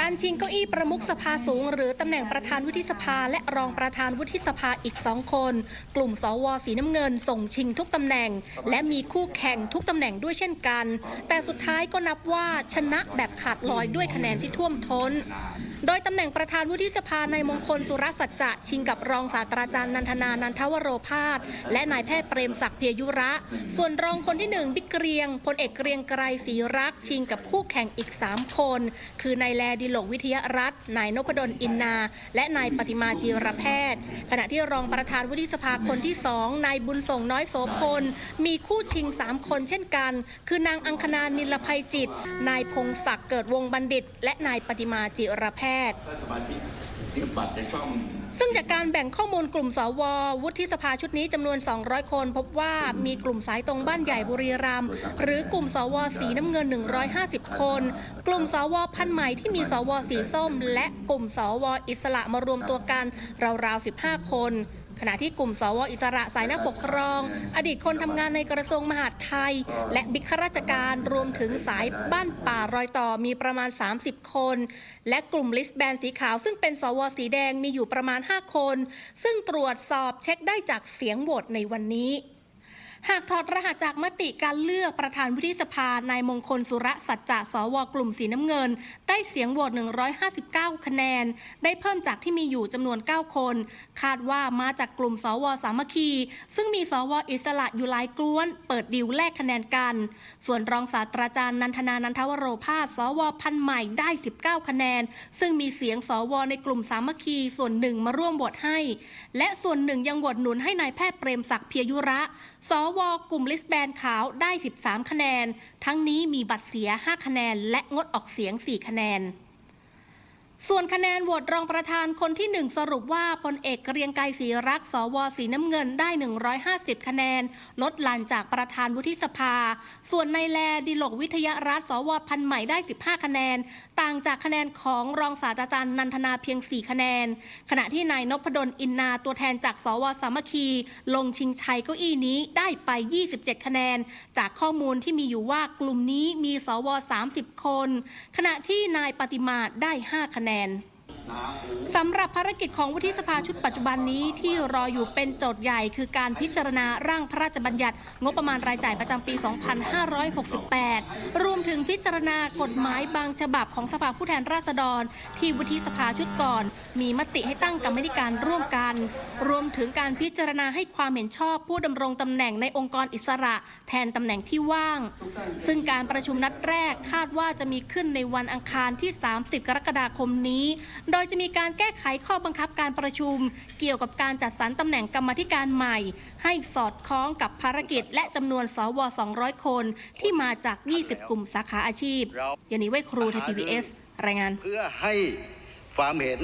การชิงเก้าอี้ประมุขสภาสูง หรือตำแหน่งประธานวุฒิสภา และรองประธานวุฒิสภาอีกสองคน กลุ่มสวสีน้ำเงินส่งชิงทุกตำแหน่ง และมีคู่แข่งทุกตำแหน่งด้วยเช่นกัน แต่สุดท้ายก็นับว่าชนะแบบขาดลอยด้วยคะแนนที่ท่วมท้น โดยตำแหน่งประธานวุฒิสภาในมงคลสุรสัจจะชิงกับรองศาสตราจารย์นันทนานันทวโรพาสและนายแพทย์เปรมศักดิ์เพียยุระ ส่วนรองคนที่หนึ่งบิ๊กเกรียงพลเอกเกรียงไกรศรีรัก ชิงกับคู่แข่งอีก 3 คน คือนายแลดิโลกวิทยารัตน์นายนพดลอินนา และนายปฏิมาจีรแพทย์ ขณะที่รองประธานวุฒิสภาคนที่สองนายบุญส่งน้อยโสพลมีคู่ชิง 3 คนเช่นกัน คือนางอังคณานิลภัยจิต นายพงศักดิ์เกิดวงบัณฑิต และนายปฏิมาจิรแพทย์กที่บัตรในช่องซึ่งจากการแบ่งข้อมูลกลุ่มสว วุฒิสภาชุดนี้จำนวน 200 คน พบว่ามีกลุ่มสายตรงบ้านใหญ่บุรีรัมย์หรือกลุ่มสวสีน้ำเงิน 150 คน กลุ่มสวพันธุ์ใหม่ที่มีสวสีส้ม และกลุ่มสวอิสระมารวมตัวกันราวๆ 15 คน ขณะที่กลุ่มสวอิสระสายนักปกครอง อดีตคนทำงานในกระทรวงมหาดไทย และบิ๊กข้าราชการรวมถึงสายบ้านป่ารอยต่อมีประมาณ 30 คน และกลุ่มลิสต์แบนสีขาว ซึ่งเป็นสวสีแดงมีอยู่ประมาณ 5 คน ซึ่งตรวจสอบเช็คได้จากเสียงโหวตในวันนี้ หากถอดรหัสจากมติการเลือกประธานวุฒิสภานายมงคลสุรสัจจะสวกลุ่มสีน้ำเงิน ได้เสียงโหวต 159 คะแนน ได้เพิ่มจากที่มีอยู่จำนวน 9 คน คาดว่ามาจากกลุ่มสวสามัคคี ซึ่งมีสวอิสระอยู่หลายกล้วน เปิดดิวแลกคะแนนกัน ส่วนรองศาสตราจารย์นันทนานันทวโรภาสสวพันใหม่ได้ 19 คะแนน ซึ่งมีเสียงสวในกลุ่มสามัคคีส่วนหนึ่งมาร่วมโหวตให้ และส่วนหนึ่งยังโหวตหนุนให้นายแพทย์เปรมศักดิ์เพียยุระสววกลุ่มลิสต์แบนขาวได้ 13 คะแนน ทั้งนี้มีบัตรเสีย 5 คะแนน และงดออกเสียง 4 คะแนน ส่วนคะแนนโหวตรองประธานคนที่ 1 สรุปว่าพลเอกเกรียงไกรศรีรักษ์สวสีน้ำเงินได้ 150 คะแนน ลดหลั่นจากประธานวุฒิสภา ส่วนนายแลดิลกวิทยารัฐสวพันธ์ใหม่ได้ 15 คะแนน ต่างจากคะแนนของรองศาสตราจารย์นันทนาเพียง 4 คะแนน ขณะที่นายนพดลอินนาตัวแทนจากสวสามัคคี ลงชิงชัยเก้าอี้นี้ได้ไป 27 คะแนน จากข้อมูลที่มีอยู่ว่ากลุ่มนี้มีสว 30 คน ขณะที่นายปฏิมาได้ 5 คะแนนคะแนน สำหรับภารกิจของวุฒิสภาชุดปัจจุบันนี้ที่รออยู่เป็นโจทย์ใหญ่ คือการพิจารณาร่างพระราชบัญญัติ งบประมาณรายจ่ายประจำปี 2568 รวมถึงพิจารณากฎหมายบางฉบับของสภาผู้แทนราษฎร ที่วุฒิสภาชุดก่อน มีมติให้ตั้งกรรมธิการร่วมกัน รวมถึงการพิจารณาให้ความเห็นชอบผู้ดำรงตำแหน่งในองค์กรอิสระ แทนตำแหน่งที่ว่าง ซึ่งการประชุมนัดแรกคาดว่าจะมีขึ้นในวันอังคารที่ 30 กรกฎาคมนี้โดยจะมีการแก้ไขข้อบังคับการประชุม เกี่ยวกับการจัดสรรตำแหน่งกรรมาธิการใหม่ ให้สอดคล้องกับภารกิจ และจำนวนสว 200 คนที่มาจาก 20 กลุ่มสาขาอาชีพยานิไว้ครูไทยพีบีเอสรายงาน เพื่อให้ความเห็น